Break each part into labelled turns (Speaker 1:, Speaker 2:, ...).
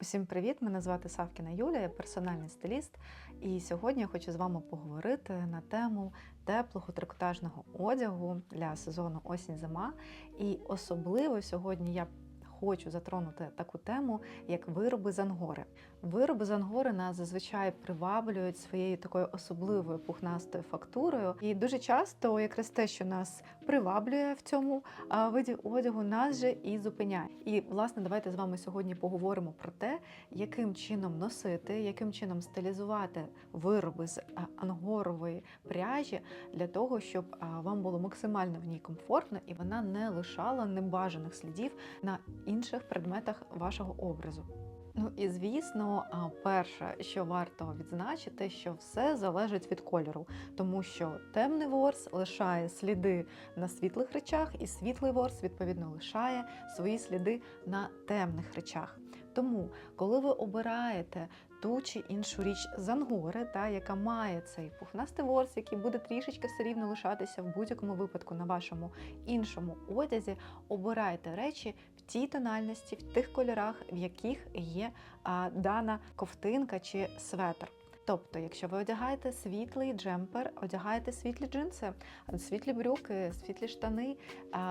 Speaker 1: Усім привіт! Мене звати Савкіна Юля, я персональний стиліст. І сьогодні я хочу з вами поговорити на тему теплого трикотажного одягу для сезону осінь-зима. І особливо сьогодні я хочу затронути таку тему, як вироби з ангори. Вироби з ангори нас зазвичай приваблюють своєю такою особливою пухнастою фактурою. І дуже часто якраз те, що нас приваблює в цьому виді одягу, нас же і зупиняє. І власне, давайте з вами сьогодні поговоримо про те, яким чином носити, яким чином стилізувати вироби з ангорової пряжі для того, щоб вам було максимально в ній комфортно і вона не лишала небажаних слідів на інших предметах вашого образу. Ну і звісно, перше, що варто відзначити, що все залежить від кольору, тому що темний ворс лишає сліди на світлих речах, і світлий ворс відповідно лишає свої сліди на темних речах. Тому, коли ви обираєте ту чи іншу річ з ангори, та яка має цей пухнастий ворс, який буде трішечки все рівно лишатися в будь-якому випадку на вашому іншому одязі, обирайте речі в тій тональності, в тих кольорах, в яких є а, дана ковтинка чи светр. Тобто, якщо ви одягаєте світлий джемпер, одягаєте світлі джинси, світлі брюки, світлі штани,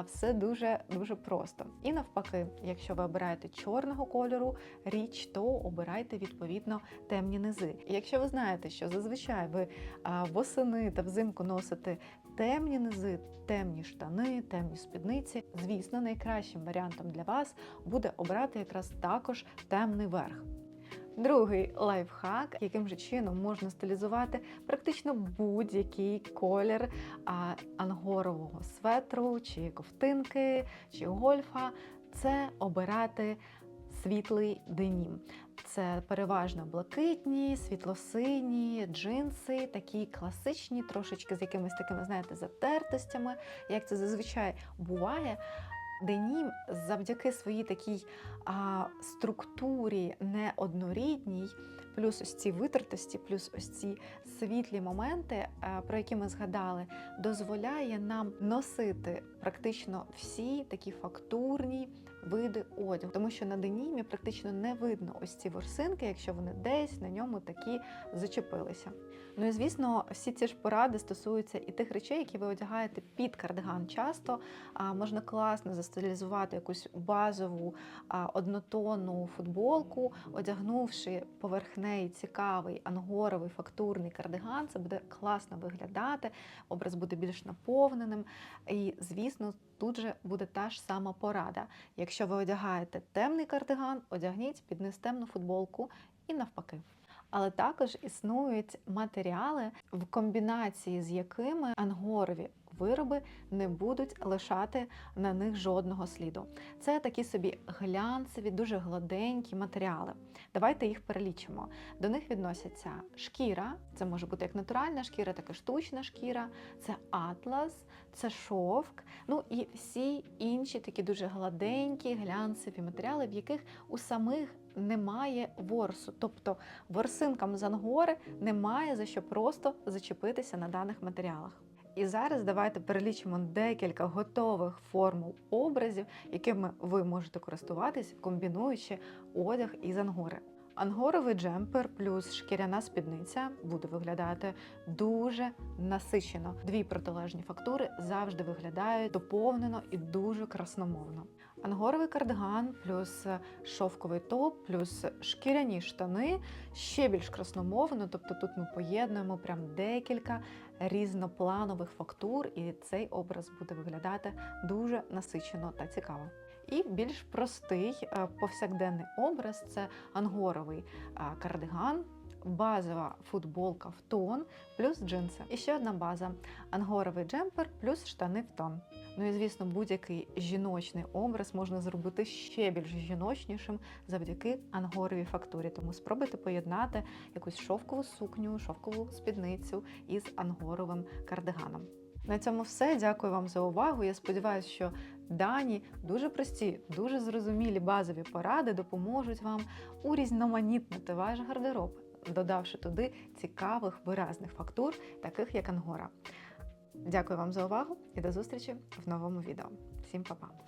Speaker 1: все дуже дуже просто. І навпаки, якщо ви обираєте чорного кольору річ, то обирайте відповідно темні низи. І якщо ви знаєте, що зазвичай ви восени та взимку носите темні низи, темні штани, темні спідниці, звісно, найкращим варіантом для вас буде обрати якраз також темний верх. Другий лайфхак, яким же чином можна стилізувати практично будь-який колір ангорового светру, чи ковтинки, чи гольфа, це обирати світлий денім. Це переважно блакитні, світло-сині, джинси, такі класичні, трошечки з якимись такими, знаєте, затертостями, як це зазвичай буває. Денім завдяки своїй такій а, структурі неоднорідній, плюс ось ці витертості, плюс ось ці світлі моменти, а, про які ми згадали, дозволяє нам носити практично всі такі фактурні види одягу, тому що на денімі практично не видно ось ці ворсинки, якщо вони десь на ньому такі зачепилися. Ну і звісно, всі ці ж поради стосуються і тих речей, які ви одягаєте під кардиган часто. А можна класно застилізувати якусь базову однотонну футболку, одягнувши поверх неї цікавий ангоровий фактурний кардиган. Це буде класно виглядати, образ буде більш наповненим. І, звісно, тут же буде та ж сама порада. Якщо ви одягаєте темний кардиган, одягніть під нестемну футболку і навпаки. Але також існують матеріали, в комбінації з якими ангорові вироби не будуть лишати на них жодного сліду. Це такі собі глянцеві, дуже гладенькі матеріали. Давайте їх перелічимо. До них відносяться шкіра, це може бути як натуральна шкіра, так і штучна шкіра, це атлас, це шовк, ну і всі інші такі дуже гладенькі, глянцеві матеріали, в яких у самих немає ворсу, тобто ворсинкам з ангори немає за що просто зачепитися на даних матеріалах. І зараз давайте перелічимо декілька готових формул образів, якими ви можете користуватись, комбінуючи одяг із ангори. Ангоровий джемпер плюс шкіряна спідниця буде виглядати дуже насичено. Дві протилежні фактури завжди виглядають доповнено і дуже красномовно. Ангоровий кардиган плюс шовковий топ, плюс шкіряні штани ще більш красномовно. Тобто тут ми поєднуємо прям декілька різнопланових фактур, і цей образ буде виглядати дуже насичено та цікаво. І більш простий е, повсякденний образ це ангоровий е, кардиган, базова футболка в тон плюс джинси. І ще одна база ангоровий джемпер плюс штани в тон. Ну і звісно, будь-який жіночний образ можна зробити ще більш жіночнішим завдяки ангоровій фактурі. Тому спробуйте поєднати якусь шовкову сукню, шовкову спідницю із ангоровим кардиганом. На цьому все. Дякую вам за увагу. Я сподіваюся, що дані дуже прості, дуже зрозумілі базові поради допоможуть вам урізноманітнити ваш гардероб, додавши туди цікавих виразних фактур, таких як ангора. Дякую вам за увагу і до зустрічі в новому відео. Всім па-па!